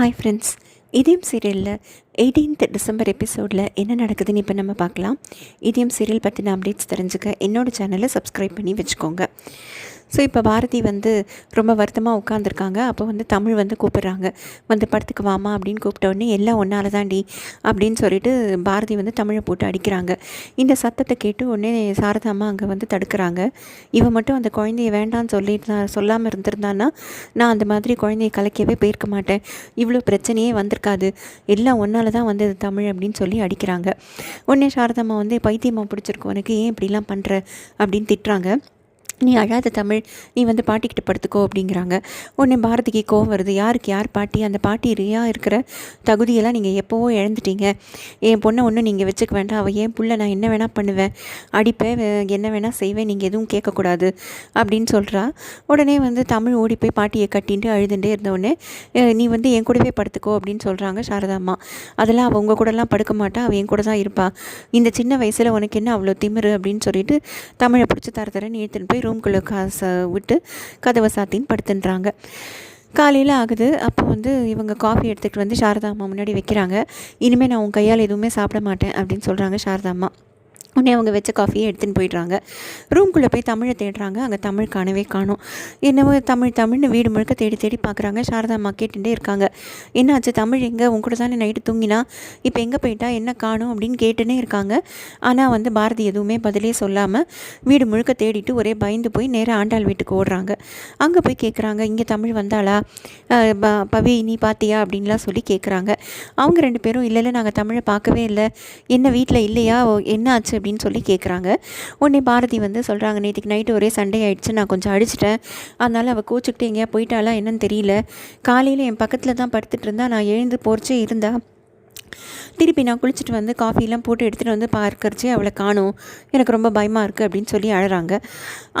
Hi friends இதயம் சீரியலில் eighteenth December எபிசோடில் என்ன நடக்குதுன்னு இப்போ நம்ம பார்க்கலாம். இதயம் சீரியல் பற்றின அப்டேட்ஸ் தெரிஞ்சுக்க என்னோடய சேனலை சப்ஸ்கிரைப் பண்ணி வச்சுக்கோங்க. ஸோ இப்போ பாரதி வந்து ரொம்ப வருத்தமாக உட்காந்துருக்காங்க அப்போ வந்து தமிழ் வந்து கூப்பிட்றாங்க. வந்து படத்துக்கு வாமா அப்படின்னு கூப்பிட்ட உடனே எல்லாம் ஒன்றால் தாண்டி அப்படின்னு சொல்லிட்டு பாரதி வந்து தமிழை போட்டு அடிக்கிறாங்க. இந்த சத்தத்தை கேட்டு உடனே சாரதாம்மா அங்கே வந்து தடுக்கிறாங்க. இவன் மட்டும் அந்த குழந்தைய வேண்டான்னு சொல்லி சொல்லாமல் இருந்திருந்தான்னா நான் அந்த மாதிரி குழந்தைய கலக்கவே போயிருக்க மாட்டேன். இவ்வளோ பிரச்சனையே வந்திருக்காது. எல்லாம் ஒன்றால் தான் வந்து தமிழ் அப்படின்னு சொல்லி அடிக்கிறாங்க. உடனே சாரதாம்மா வந்து பைத்தியமாக பிடிச்சிருக்கு உனக்கு. ஏன் இப்படிலாம் பண்ணுற அப்படின்னு திட்டுறாங்க. நீ அழாத தமிழ் நீ வந்து பாட்டிக்கிட்ட படுத்துக்கோ அப்படிங்கிறாங்க. உடனே பாரதிக்கு கோவம் வருது. யாருக்கு யார் பாட்டி? அந்த பாட்டி ரியா இருக்கிற தகுதியெல்லாம் நீங்கள் எப்போவோ இழந்துட்டீங்க. என் பொண்ணை ஒன்றும் நீங்கள் வச்சுக்க வேண்டாம். அவள் ஏன் புள்ள? நான் என்ன வேணால் பண்ணுவேன். அடிப்பேன் என்ன வேணால் செய்வேன். நீங்கள் எதுவும் கேட்கக்கூடாது. அப்படின்னு சொல்கிறா உடனே வந்து தமிழ் ஓடி போய் பாட்டியை கட்டின்ட்டு அழுதுண்டே இருந்தவுடனே நீ வந்து என் கூடவே படுத்துக்கோ அப்படின்னு சொல்கிறாங்க சாரதாம்மா அதெல்லாம் அவள் உங்கள் கூடலாம் படுக்க மாட்டா. அவள் என் கூட தான் இருப்பாள் இந்த சின்ன வயசில் உனக்கு என்ன அவ்வளோ திமிரு? அப்படின்னு சொல்லிட்டு தமிழை பிடிச்சி தர தரன்னு இழுத்துன்னு போய் ரூம்குள்ளே காசை விட்டு கதவை சாத்தின்னு படுத்துன்றாங்க. காலையில் ஆகுது. அப்போ வந்து இவங்க காஃபி எடுத்துகிட்டு வந்து சாரதா அம்மா முன்னாடி வைக்கிறாங்க. இனிமேல் நான் உன் கையால் எதுவுமே சாப்பிட மாட்டேன் அப்படின்னு சொல்கிறாங்க சாரதா அம்மா. உடனே அவங்க வச்ச காஃபியை எடுத்துன்னு போயிடுறாங்க. ரூம்குள்ளே போய் தமிழை தேடுறாங்க. அங்கே தமிழ் காணவே காணும். என்னவோ தமிழ் தமிழ்னு வீடு முழுக்க தேடி தேடி பார்க்குறாங்க. சாரதா அம்மா கேட்டுகிட்டே இருக்காங்க. என்னாச்சு தமிழ் எங்கே? உங்க கூட தானே நைட்டு தூங்கினா? இப்போ எங்கே போயிட்டா? என்ன காணும்? அப்படின்னு கேட்டுனே இருக்காங்க. ஆனால் வந்து பாரதி எதுவுமே பதிலே சொல்லாமல் வீடு முழுக்க தேடிட்டு ஒரே பயந்து போய் நேராக ஆண்டாள் வீட்டுக்கு ஓடுறாங்க. அங்கே போய் கேட்குறாங்க இங்கே தமிழ் வந்தாளா? பவி நீ பார்த்தியா அப்படின்லாம் சொல்லி கேட்குறாங்க அவங்க ரெண்டு பேரும் இல்லை இல்லை நாங்கள் தமிழை பார்க்கவே இல்லை. என்ன வீட்டில் இல்லையா? என்ன ஆச்சு அப்படின்னு அப்படின்னு சொல்லி கேட்குறாங்க உடனே பாரதி வந்து சொல்கிறாங்க நேற்றுக்கு நைட்டு ஒரே சண்டே ஆகிடுச்சு நான் கொஞ்சம் அடிச்சிட்டேன். அதனால் அவள் கோச்சிக்கிட்டு எங்கேயா போயிட்டாலாம் என்னன்னு தெரியல. காலையில் என் பக்கத்தில் தான் படுத்துட்டு இருந்தா நான் எழுந்து போர்ச்சே இருந்தா திருப்பி நான் குளிச்சுட்டு வந்து காஃபிலாம் போட்டு எடுத்துகிட்டு வந்து பார்க்கறச்சு அவளை காணும். எனக்கு ரொம்ப பயமாக இருக்குது அப்படின்னு சொல்லி அழகிறாங்க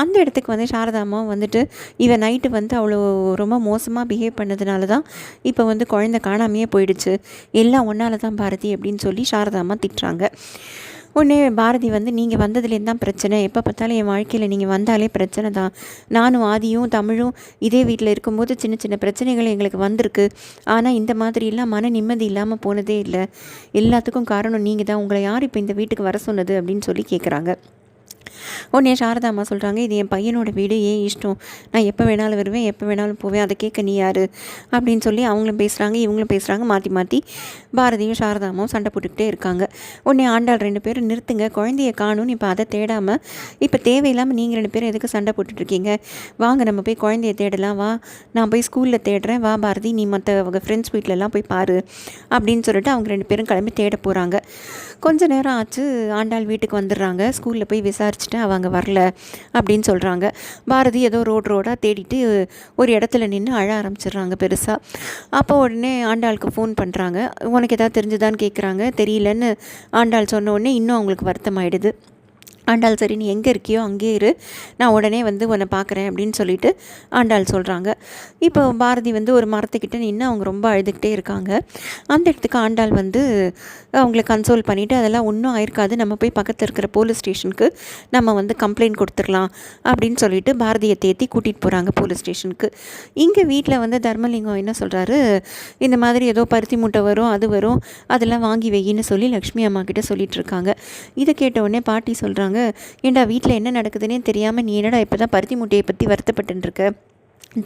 அந்த இடத்துக்கு வந்து சாரதாமா வந்துட்டு இவன் நைட்டு வந்து அவ்வளோ ரொம்ப மோசமாக பிஹேவ் பண்ணதுனால தான் இப்போ வந்து குழந்தை காணாமையே போயிடுச்சு. எல்லாம் ஒன்றால் தான் பாரதி அப்படின்னு சொல்லி சாரதாமா திட்டுறாங்க. உடனே பாரதி வந்து நீங்கள் வந்ததுலேருந்து தான் பிரச்சனை. எப்போ பார்த்தாலும் என் வாழ்க்கையில் நீங்கள் வந்தாலே பிரச்சனை தான். நானும் ஆதியும் தமிழும் இதே வீட்டில் இருக்கும்போது சின்ன சின்ன பிரச்சனைகள் எங்களுக்கு வந்திருக்கு. ஆனால் இந்த மாதிரிலாம் மன நிம்மதி இல்லாமல் போனதே இல்லை. எல்லாத்துக்கும் காரணம் நீங்கள் தான். உங்களை யார் இப்போ இந்த வீட்டுக்கு வர சொன்னது? அப்படின்னு சொல்லி கேட்குறாங்க உடனே சாரதா அம்மா சொல்கிறாங்க இது என் பையனோட வீடு ஏன் இஷ்டம்? நான் எப்போ வேணாலும் வருவேன் எப்போ வேணாலும் போவேன் அதை கேட்க நீ யார்? அப்படின்னு சொல்லி அவங்களும் பேசுகிறாங்க இவங்களும் பேசுகிறாங்க மாற்றி மாற்றி பாரதியும் சாரதா அம்மாவும் சண்டை போட்டுக்கிட்டே இருக்காங்க. உடனே ஆண்டாள் ரெண்டு பேரும் நிறுத்துங்க குழந்தைய காணும்னு இப்போ அதை தேடாமல் இப்போ தேவையில்லாமல் நீங்கள் ரெண்டு பேரும் எதுக்கு சண்டை போட்டுட்ருக்கீங்க வாங்க நம்ம போய் குழந்தைய தேடலாம் வா நான் போய் ஸ்கூலில் தேடுறேன் வா பாரதி நீ மற்ற அவங்க ஃப்ரெண்ட்ஸ் வீட்டிலலாம் போய் பாரு அப்படின்னு சொல்லிட்டு அவங்க ரெண்டு பேரும் கிளம்பி தேட போகிறாங்க கொஞ்ச நேரம் ஆச்சு ஆண்டாள் வீட்டுக்கு வந்துடுறாங்க ஸ்கூலில் போய் விசாரிச்சு விசாரிச்சுட்டு அவங்க வரல அப்படின்னு சொல்கிறாங்க பாரதி ஏதோ ரோடு ரோடாக தேடிட்டு ஒரு இடத்துல நின்று அழ ஆரம்பிச்சிடுறாங்க பெருசாக அப்போ உடனே ஆண்டாளுக்கு ஃபோன் பண்ணுறாங்க உனக்கு எதாவது தெரிஞ்சுதான்னு கேட்குறாங்க தெரியலன்னு ஆண்டாள் சொன்ன உடனே இன்னும் அவங்களுக்கு வருத்தமாயிடுது. ஆண்டாள் சரி நீ எங்கே இருக்கியோ அங்கேயே இரு. நான் உடனே வந்து உன்னை பார்க்குறேன் அப்படின்னு சொல்லிட்டு ஆண்டாள் சொல்கிறாங்க இப்போ பாரதி வந்து ஒரு மரத்துக்கிட்ட நின்று அவங்க ரொம்ப அழுதுகிட்டே இருக்காங்க. அந்த இடத்துக்கு ஆண்டாள் வந்து அவங்கள கன்சோல் பண்ணிவிட்டு அதெல்லாம் ஒன்றும் ஆயிருக்காது. நம்ம போய் பக்கத்தில் இருக்கிற போலீஸ் ஸ்டேஷனுக்கு நம்ம வந்து கம்ப்ளைண்ட் கொடுத்துடலாம். அப்படின்னு சொல்லிட்டு பாரதியை தேத்தி கூட்டிகிட்டு போகிறாங்க போலீஸ் ஸ்டேஷனுக்கு இங்கே வீட்டில் வந்து தர்மலிங்கம் என்ன சொல்கிறாரு இந்த மாதிரி ஏதோ பருத்தி மூட்டை வரும் அது வரும். அதெல்லாம் வாங்கி வையின்னு சொல்லி லக்ஷ்மி அம்மா கிட்ட சொல்லிட்டு இருக்காங்க. இதை கேட்ட உடனே பாட்டி சொல்கிறாங்க ஏண்டா வீட்டில் என்ன நடக்குதுன்னே தெரியாமல் நீ என்னடா இப்போ தான் பருத்தி மூட்டையை பற்றி வருத்தப்பட்டுருக்க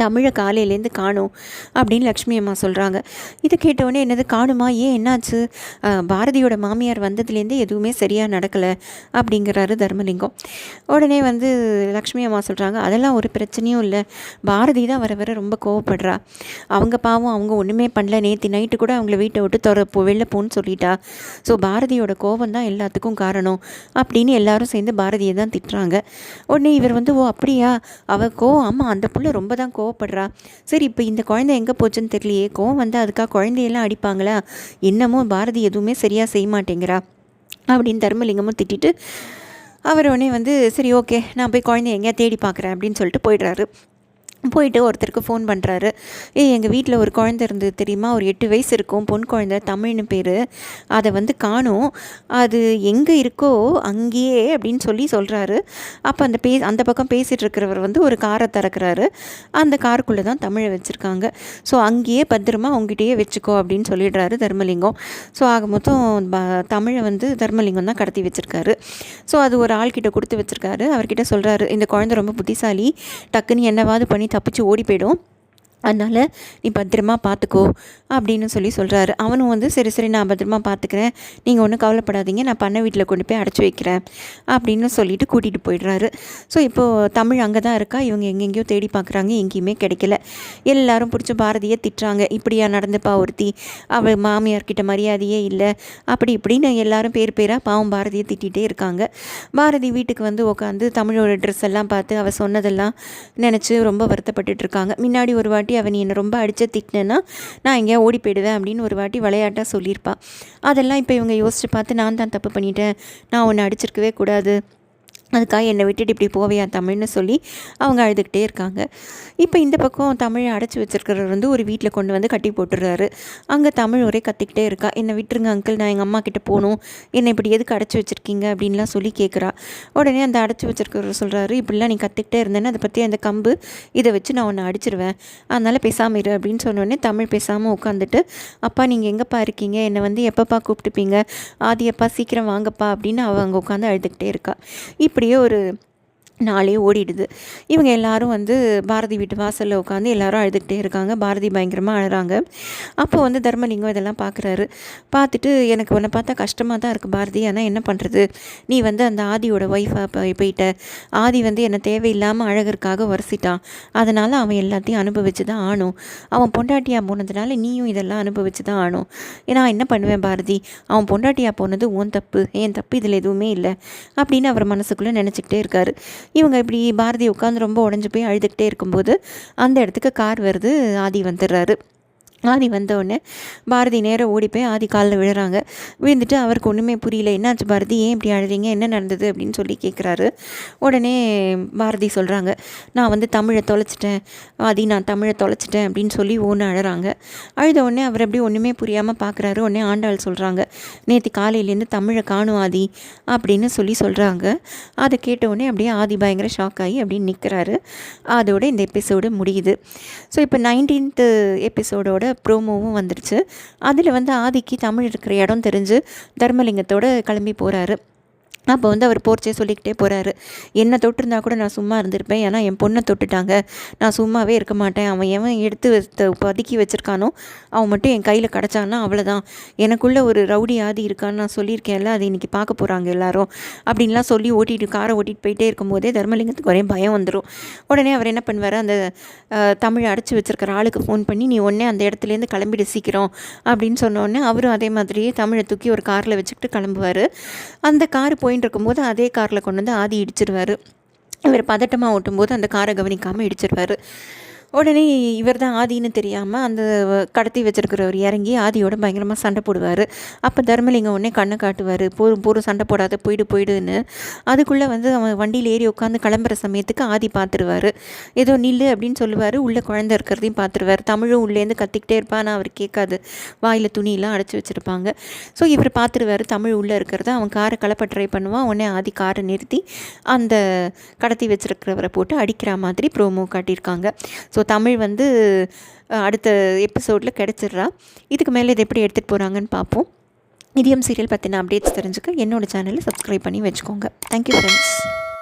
தமிழை காலையிலேருந்து காணும் அப்படின்னு லக்ஷ்மி அம்மா சொல்கிறாங்க இதை கேட்டவுடனே என்னது காணுமா? ஏன் என்னாச்சு? பாரதியோட மாமியார் வந்ததுலேருந்தே எதுவுமே சரியாக நடக்கலை அப்படிங்கிறாரு தர்மலிங்கம். உடனே வந்து லக்ஷ்மி அம்மா சொல்கிறாங்க அதெல்லாம் ஒரு பிரச்சனையும் இல்லை. பாரதி தான் வர வர ரொம்ப கோவப்படுறா. அவங்க பாவம் அவங்க ஒன்றுமே பண்ணல. நேற்று நைட்டு கூட அவங்கள வீட்டை விட்டு தொற போ வெளில போன்னு சொல்லிட்டா. ஸோ பாரதியோட கோவம் தான் எல்லாத்துக்கும் காரணம். அப்படின்னு எல்லாரும் சேர்ந்து பாரதியை தான் திட்டுறாங்க. உடனே இவர் வந்து ஓ அப்படியா? அவள் கோவம் ஆமாம் அந்த புள்ள ரொம்ப தான் கோவப்படுறா. சரி இப்போ இந்த குழந்தை எங்கே போச்சுன்னு தெரியலையே கோவம் வந்து அதுக்காக குழந்தையெல்லாம் அடிப்பாங்களா? என்னமோ பாரதி எதுவுமே சரியாக செய்ய மாட்டேங்கிறா அப்படின்னு தர்மலிங்கமும் திட்டிட்டு அவர் உடனே வந்து சரி ஓகே நான் போய் குழந்தைய எங்கேயா தேடி பார்க்குறேன் அப்படின்னு சொல்லிட்டு போயிடுறாரு. போயிட்டு ஒருத்தருக்கு ஃபோன் பண்ணுறாரு ஏ எங்கள் வீட்டில் ஒரு குழந்த இருந்தது தெரியுமா? ஒரு எட்டு வயசு இருக்கும். பொன் குழந்த தமிழ்னு பேர். அதை வந்து காணும். அது எங்கே இருக்கோ அங்கேயே அப்படின்னு சொல்லி சொல்கிறாரு அப்போ அந்த பே அந்த பக்கம் பேசிகிட்டு இருக்கிறவர் வந்து ஒரு காரை திறக்கிறாரு. அந்த காருக்குள்ளே தான் தமிழை வச்சுருக்காங்க. ஸோ அங்கேயே பத்திரமா அவங்ககிட்டயே வச்சுக்கோ அப்படின்னு சொல்லிடுறாரு தர்மலிங்கம். ஸோ ஆக மொத்தம் தமிழை வந்து தர்மலிங்கம் தான் கடத்தி வச்சுருக்காரு. ஸோ அது ஒரு ஆள்கிட்ட கொடுத்து வச்சுருக்காரு. அவர்கிட்ட சொல்கிறாரு இந்த குழந்தை ரொம்ப புத்திசாலி. டக்குன்னு என்னவாது பண்ணி தப்பிச்சு ஓடி போயிடும். அதனால் நீ பத்திரமா பார்த்துக்கோ அப்படின்னு சொல்லி சொல்கிறாரு அவனும் வந்து சரி சரி நான் பத்திரமா பார்த்துக்கிறேன் நீங்கள் ஒன்றும் கவலைப்படாதீங்க. நான் பண்ண வீட்டில் கொண்டு போய் அடைச்சி வைக்கிறேன். அப்படின்னு சொல்லிட்டு கூட்டிகிட்டு போயிடுறாரு. ஸோ இப்போது தமிழ் அங்கே தான் இருக்கா? இவங்க எங்கெங்கேயோ தேடி பார்க்குறாங்க எங்கேயுமே கிடைக்கல. எல்லாரும் பிடிச்ச பாரதியை திட்டுறாங்க. இப்படியா நடந்துப்பா ஒருத்தி? அவள் மாமியார்கிட்ட மரியாதையே இல்லை. அப்படி இப்படின்னு எல்லாரும் பேர் பேராக பாவம் பாரதியை திட்டிகிட்டே இருக்காங்க. பாரதி வீட்டுக்கு வந்து உட்காந்து தமிழோட ட்ரெஸ் எல்லாம் பார்த்து அவள் சொன்னதெல்லாம் நினச்சி ரொம்ப வருத்தப்பட்டுட்டு இருக்காங்க. முன்னாடி ஒரு வாட்டி வாட்டி அவன் என்னை ரொம்ப அடித்த திட்டினேன்னா நான் எங்கேயா ஓடி போயிடுவேன் அப்படின்னு ஒரு வாட்டி விளையாட்டாக சொல்லியிருப்பாள் அதெல்லாம் இப்போ இவங்க யோசித்து பார்த்து நான் தான் தப்பு பண்ணிட்டேன். நான் உன்னை அடிச்சிருக்கவே கூடாது. அதுக்காக என்னை விட்டுட்டு இப்படி போவியா தமிழ்னு சொல்லி அவங்க அழுதுகிட்டே இருக்காங்க. இப்போ இந்த பக்கம் தமிழை அடைச்சி வச்சுருக்கிறவர் வந்து ஒரு வீட்டில் கொண்டு வந்து கட்டி போட்டுடுறாரு. அங்கே தமிழ் ஒரே கத்திக்கிட்டே இருக்கா என்னை விட்டுருங்க அங்கிள் நான் எங்கள் அம்மா கிட்டே போகணும். என்னை இப்படி எதுக்கு அடைச்சி வச்சுருக்கீங்க? அப்படின்லாம் சொல்லி கேட்குறா. உடனே அந்த அடைச்சி வச்சுருக்கிறவர் சொல்கிறாரு இப்படிலாம் நீ கற்றுக்கிட்டே இருந்தேன்னு அதை பற்றி அந்த கம்பு இதை வச்சு நான் உன்னை அடிச்சிருவேன். அதனால் பேசாமல் இரு அப்படின்னு சொன்னோடனே தமிழ் பேசாமல் உட்காந்துட்டு அப்பா நீங்கள் எங்கேப்பா இருக்கீங்க? என்னை வந்து எப்பப்பா கூப்பிட்டுப்பீங்க? ஆதி அப்பா சீக்கிரம் வாங்கப்பா அப்படின்னு அவங்க உட்காந்து அழுதுகிட்டே இருக்கா. இப்படி அப்படியே ஒரு நாளே ஓடிடுது. இவங்க எல்லாரும் வந்து பாரதி வீட்டு வாசலில் உட்காந்து எல்லாரும் அழுதுகிட்டே இருக்காங்க. பாரதி பயங்கரமாக அழுறாங்க. அப்போ வந்து தர்மலிங்கம் இதெல்லாம் பார்க்குறாரு பார்த்துட்டு எனக்கு உன்னை பார்த்தா கஷ்டமாக தான் இருக்குது பாரதி. ஆனால் என்ன பண்ணுறது நீ வந்து அந்த ஆதியோட ஒய்ஃபாக போயிட்ட. ஆதி வந்து என்னை தேவையில்லாமல் அழகருக்காக வரிசிட்டான் அதனால் அவன் எல்லாத்தையும் அனுபவிச்சு தான் ஆணும். அவன் பொண்டாட்டியாக போனதுனால நீயும் இதெல்லாம் அனுபவிச்சு தான் ஆணும். ஏன்னா என்ன பண்ணுவேன் பாரதி? அவன் பொண்டாட்டியாக போனது உன் தப்பு. ஏன் தப்பு இதில் எதுவுமே இல்லை. அப்படின்னு அவர் மனசுக்குள்ளே நினச்சிக்கிட்டே இருக்காரு. இவங்க இப்படி பாரதி உட்காந்து ரொம்ப உடஞ்சி போய் அழுதுகிட்டே இருக்கும்போது அந்த இடத்துக்கு கார் வருது ஆதி வந்துடுறாரு. ஆதி வந்தவுடனே பாரதி நேரம் ஓடி போய் ஆதி காலில் விழுறாங்க. விழுந்துட்டு அவருக்கு ஒன்றுமே புரியல. என்னாச்சு பாரதி? ஏன் இப்படி அழுறீங்க? என்ன நடந்தது? அப்படின்னு சொல்லி கேட்குறாரு உடனே பாரதி சொல்கிறாங்க நான் வந்து தமிழை தொலைச்சிட்டேன். ஆதி நான் தமிழை தொலைச்சிட்டேன். அப்படின்னு சொல்லி ஒன்று அழுறாங்க. அழுத உடனே அவர் அப்படி ஒன்றுமே புரியாமல் பார்க்குறாரு உடனே ஆண்டாள் சொல்கிறாங்க நேற்று காலையிலேருந்து தமிழை காணும் ஆதி அப்படின்னு சொல்லி சொல்கிறாங்க அதை கேட்டவுடனே அப்படியே ஆதி பயங்கர ஷாக் ஆகி அப்படின்னு நிற்கிறாரு அதோட இந்த எபிசோடு முடியுது. ஸோ இப்போ நைன்டீன்த்து எபிசோடோட ப்ரோமோவும் வந்துடுச்சு. அதில் வந்து ஆதிக்கு தமிழ் இருக்கிற இடம் தெரிஞ்சு தர்மலிங்கத்தோடு கிளம்பி போகிறாரு அப்போ வந்து அவர் போர்ச்சே சொல்லிக்கிட்டே போகிறாரு என்னை தொட்டிருந்தா கூட நான் சும்மா இருந்திருப்பேன். ஏன்னா என் பொண்ணை தொட்டுட்டாங்க. நான் சும்மாவே இருக்க மாட்டேன். அவன் எவன் எடுத்து பதுக்கி வச்சுருக்கானோ அவன் மட்டும் என் கையில் கிடச்சான்னா அவ்வளோதான் எனக்குள்ளே ஒரு ரவுடி ஆதி இருக்கான்னு நான் சொல்லியிருக்கேன்ல அது இன்றைக்கி பார்க்க போகிறாங்க எல்லாரும். அப்படின்லாம் சொல்லி ஓட்டிட்டு காரை ஓட்டிகிட்டு போயிட்டே இருக்கும்போதே தர்மலிங்கத்துக்கு ஒரே பயம் வந்துடும் உடனே அவர் என்ன பண்ணுவார்? அந்த தமிழை அடைச்சி வச்சுருக்கிற ஆளுக்கு ஃபோன் பண்ணி நீ உடனே அந்த இடத்துலேருந்து கிளம்பிட்டு சீக்கிரம். அப்படின்னு சொன்னோடனே அவரும் அதே மாதிரியே தமிழை தூக்கி ஒரு காரில் வச்சுக்கிட்டு கிளம்புவார். அந்த கார் போயின்னு இருக்கும்போது அதே காரில் கொண்டு வந்து ஆதி இடிச்சிருவார். இவர் பதட்டமாக ஓட்டும்போது அந்த காரை கவனிக்காமல் இடிச்சிருவார். உடனே இவர் தான் ஆதின்னு தெரியாமல் அந்த கடத்தி வச்சிருக்கிறவர் இறங்கி ஆதியோட பயங்கரமாக சண்டை போடுவார். அப்போ தர்மலிங்கம் உடனே கண்ணை காட்டுவார். போரும் போரும் சண்டை போடாத போயிடு போயிடுன்னு. அதுக்குள்ளே வந்து அவன் வண்டியில் ஏறி உட்காந்து கிளம்புற சமயத்துக்கு ஆதி பார்த்துருவார் ஏதோ நில்லு அப்படின்னு சொல்லுவார். உள்ளே குழந்த இருக்கிறதையும் பார்த்துருவார் தமிழும் உள்ளேருந்து கத்திக்கிட்டே இருப்பான் அவர் கேட்காது. வாயில் துணியெல்லாம் அடைச்சி வச்சுருப்பாங்க. ஸோ இவர் பார்த்துருவார் தமிழ் உள்ளே இருக்கிறத அவன் காரை கலப்ப ட்ரை பண்ணுவான். உடனே ஆதி காரை நிறுத்தி அந்த கடத்தி வச்சிருக்கிறவரை போட்டு அடிக்கிற மாதிரி ப்ரோமோ காட்டியிருக்காங்க. ஸோ தமிழ் வந்து அடுத்த எபிசோடில் கிடச்சிட்றா. இதுக்கு மேலே இதை எப்படி எடுத்துகிட்டு போகிறாங்கன்னு பார்ப்போம் இதயம் சீரியல் பற்றின அப்டேட்ஸ் தெரிஞ்சுக்க என்னோடய சேனலை சப்ஸ்கிரைப் பண்ணி வச்சுக்கோங்க. Thank you friends